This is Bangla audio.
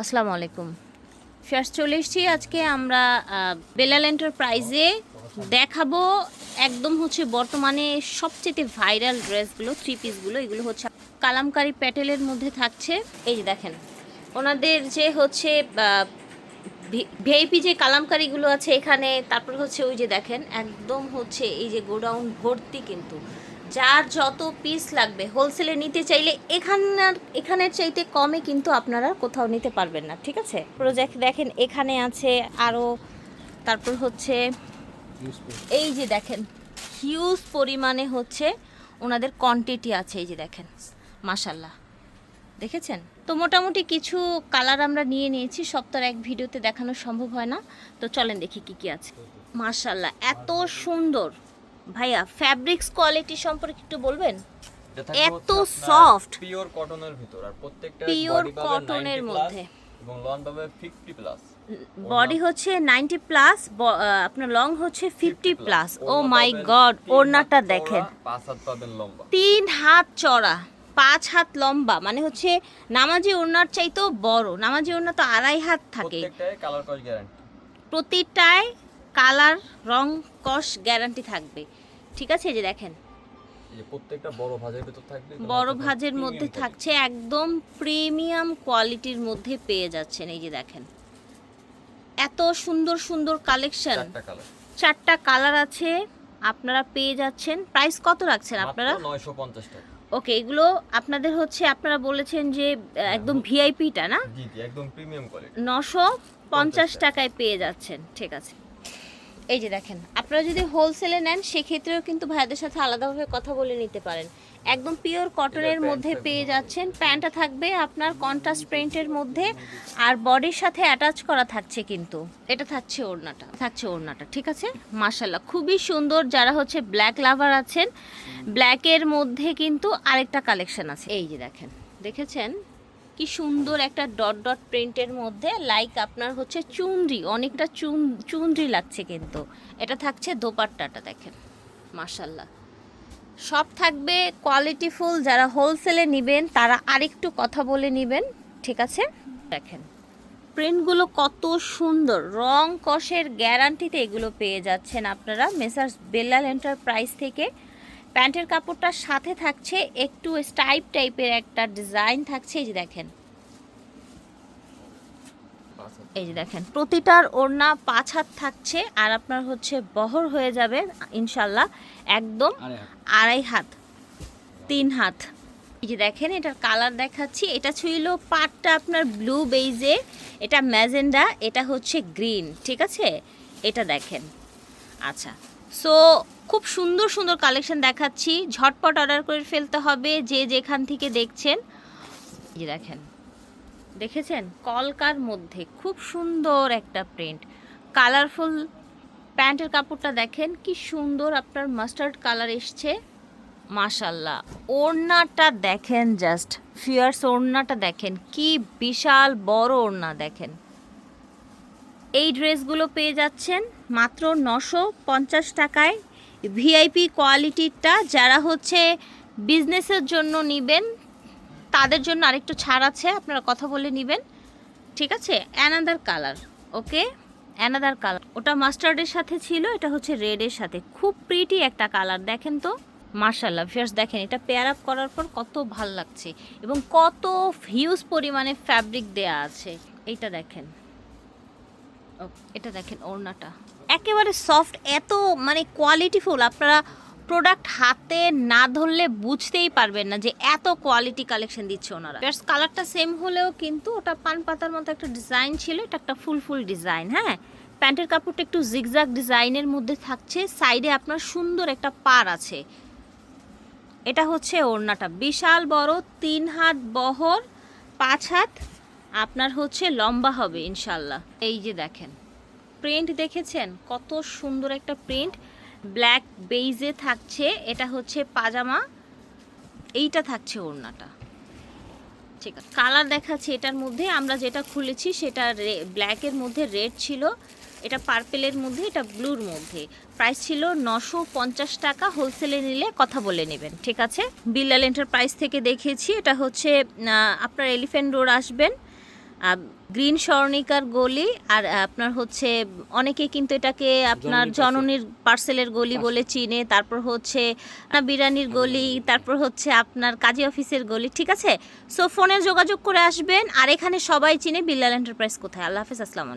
আসসালামু আলাইকুম। ফার্স্ট চলে এসেছি আজকে আমরা বেলাল এন্টারপ্রাইজে দেখাবো একদম হচ্ছে বর্তমানে সবচেয়ে ভাইরাল ড্রেসগুলো থ্রি পিসগুলো এগুলো হচ্ছে কালামকারি প্যাটেলের মধ্যে থাকছে। এই যে দেখেন, ওনাদের যে হচ্ছে ভিআইপি যে কালামকারিগুলো আছে এখানে, তারপর হচ্ছে ওই যে দেখেন, একদম হচ্ছে এই যে গোডাউন ভর্তি কিন্তু। যার যত পিস লাগবে হোলসেলে নিতে চাইলে এখানের এখানের চাইতে কমে কিন্তু আপনারা কোথাও নিতে পারবেন না, ঠিক আছে? প্রজেক্ট দেখেন, এখানে আছে আরও তারপর হচ্ছে এই যে দেখেন হিউজ পরিমাণে হচ্ছে ওনাদের কোয়ান্টিটি আছে, এই যে দেখেন মাশাল্লাহ দেখেছেন? তো মোটামুটি কিছু কালার আমরা নিয়ে নিয়েছি তো এক ভিডিওতে দেখানো সম্ভব হয় না। তো চলেন দেখি কি কি আছে। মাশাল্লাহ এত সুন্দর। ভাইয়া ফ্যাব্রিক্স কোয়ালিটি সম্পর্কে একটু বলবেন? এত soft। পিওর কটনের ভিতর আর প্রত্যেকটা 90 এর মধ্যে। এবং লন পাবে 50 প্লাস বডি হচ্ছে নাইনটি প্লাস আপনার লং হচ্ছে fifty plus oh my god ওড়নাটা দেখেন। পাঁচ হাত পাবেন লম্বা। তিন হাত চড়া পাঁচ হাত লম্বা মানে হচ্ছে নামাজি ওড়নার চাইতেও বড়। নামাজি ওড়না তো আড়াই হাত থাকে। প্রত্যেকটাই কালার কস গ্যারান্টি প্রতিটায় কালার রং কস গ্যারান্টি থাকবে। ঠিক আছে? এই যে দেখেন। প্রত্যেকটা বড় ভাজের ভিতর থাকবে বড় ভাজের মধ্যে থাকছে একদম প্রিমিয়াম কোয়ালিটির মধ্যে পেয়ে যাচ্ছেন। এই যে দেখেন। এত সুন্দর সুন্দর কালেকশন চারটা কালার আছে। আপনারা পেয়ে যাচ্ছেন। প্রাইস কত রাখছেন আপনারা? মাত্র 950 টাকা। ওকে এগুলো আপনাদের হচ্ছে আপনারা বলেছেন যে একদম ভিআইপিটা না? জি জি একদম প্রিমিয়াম কোয়ালিটি নশো পঞ্চাশ টাকা। টাকায় পেয়ে যাচ্ছেন। ঠিক আছে। এই যে দেখেন আপনারা যদি হোলসেলে নেন সেক্ষেত্রেও কিন্তু ভাইদের সাথে আলাদাভাবে কথা বলে নিতে পারেন। একদম পিওর কটনের মধ্যে পেয়ে যাচ্ছেন। প্যান্টটা থাকবে আপনার কন্ট্রাস্ট প্রিন্টের মধ্যে আর বডির সাথে অ্যাটাচ করা থাকছে কিন্তু। এটা থাকছে ওড়নাটা থাকছে ওড়নাটা ঠিক আছে? মাশাল্লাহ খুবই সুন্দর যারা হচ্ছে ব্ল্যাক লাভার আছেন ব্ল্যাকের মধ্যে কিন্তু আরেকটা কালেকশন আছে। এই যে দেখেন দেখেছেন? কি সুন্দর একটা ডট ডট প্রিন্টের মধ্যে লাইক আপনার হচ্ছে চুনরি, অনেকটা চুন, চুনরি লাগছে কিন্তু। এটা থাকছে দোপাট্টাটা দেখেন মাশাল্লাহ সব থাকবে কোয়ালিটিফুল যারা হোলসেলে নেবেন, তারা আরেকটু কথা বলে নেবেন, ঠিক আছে? দেখেন প্রিন্টগুলো কত সুন্দর, রং কষের গ্যারান্টিতে এগুলো পেয়ে যাচ্ছেন আপনারা মেসার্স বেল্লাল এন্টারপ্রাইজ থেকে। প্যান্টের কাপড়টার সাথে থাকছে একটু স্টাইপ টাইপের একটা ডিজাইন থাকছে এই যে দেখেন। এই যে দেখেন প্রতিটার ওড়না পাঁচ হাত থাকছে আর আপনার হচ্ছে বহর হয়ে যাবে ইনশাল্লাহ একদম আড়াই হাত তিন হাত। এই যে দেখেন এটার কালার দেখাচ্ছি এটা ছিল পাটটা আপনার ব্লু বেইজে এটা ম্যাজেন্ডা এটা হচ্ছে গ্রিন ঠিক আছে? এটা দেখেন। আচ্ছা সো খুব সুন্দর সুন্দর কালেকশন দেখাচ্ছি। ঝটপট অর্ডার করে ফেলতে হবে যে যেখান থেকে দেখছেন। দেখেন, দেখেছেন? কলকার মধ্যে খুব সুন্দর একটা প্রিন্ট কালারফুল প্যান্টের কাপড়টা দেখেন, কি সুন্দর আপনার মাস্টার্ড কালার এসছে। মাশাল্লাহ ওড়নাটা দেখেন জাস্ট ফিয়ার্স ওড়নাটা দেখেন, কি বিশাল বড় ওড়না দেখেন। এই ড্রেসগুলো পেয়ে যাচ্ছেন মাত্র নশো পঞ্চাশ টাকায়। ভিআইপি কোয়ালিটিটা যারা হচ্ছে বিজনেসের জন্য নেবেন, তাদের জন্য আরেকটু ছাড় আছে, আপনারা কথা বলে নেবেন। ঠিক আছে? Another colour okay another colour ওটা মাস্টার্ডের সাথে ছিল, এটা হচ্ছে রেডের সাথে। খুব প্রিটি একটা কালার দেখেন তো? মার্শাল্লাহ ফিয়ার্স দেখেন, এটা পেয়ার আপ করার পর কত ভালো লাগছে এবং কত হিউজ পরিমাণে ফ্যাব্রিক দেয়া আছে। এইটা দেখেন। এটা দেখেন ওড়নাটা। একেবারে সফট এত মানে কোয়ালিটিফুল আপনারা প্রোডাক্ট হাতে না ধরলে বুঝতেই পারবেন না যে এত কোয়ালিটি কালেকশন দিচ্ছে ওনারা। জাস্ট কালারটা সেম হলেও কিন্তু ওটা পান পাতার মতো একটা ডিজাইন ছিল, এটা একটা ফুল ফুল ডিজাইন হ্যাঁ? প্যান্টের কাপড়টা একটু জিগজাগ ডিজাইনের মধ্যে থাকছে সাইডে আপনার সুন্দর একটা পার আছে। এটা হচ্ছে ওড়নাটা। বিশাল বড়, তিন হাত বহর, পাঁচ হাত, আপনার হচ্ছে লম্বা হবে, ইনশাল্লাহ। এই যে দেখেন। প্রিন্ট দেখেছেন? কত সুন্দর একটা প্রিন্ট। ব্ল্যাক বেইজে থাকছে, এটা হচ্ছে পাজামা। এইটা থাকছে ওড়নাটা। ঠিক আছে। কালার দেখাচ্ছে এটার মধ্যে। আমরা যেটা খুলেছি সেটা ব্ল্যাকের মধ্যে রেড ছিল। এটা পার্পেলের মধ্যে, এটা ব্লুর মধ্যে। প্রাইস ছিল নশো পঞ্চাশ টাকা। হোলসেলে নিলে কথা বলে নেবেন, ঠিক আছে? বিল্লাল এন্টারপ্রাইজ থেকে দেখিয়েছি এটা হচ্ছে আপনার এলিফ্যান্ট রোড আসবেন। গ্রিন স্বর্ণিকার গলি আর আপনার হচ্ছে অনেকে কিন্তু এটাকে আপনার জননীর পার্সেলের গলি বলে চিনে তারপর হচ্ছে বিরানির গলি তারপর হচ্ছে আপনার কাজী অফিসের গলি ঠিক আছে? সো ফোনে যোগাযোগ করে আসবেন আর এখানে সবাই চিনে বিল্লাল এন্টারপ্রাইজ কোথায়। আল্লাহ হাফিজ আসসালামু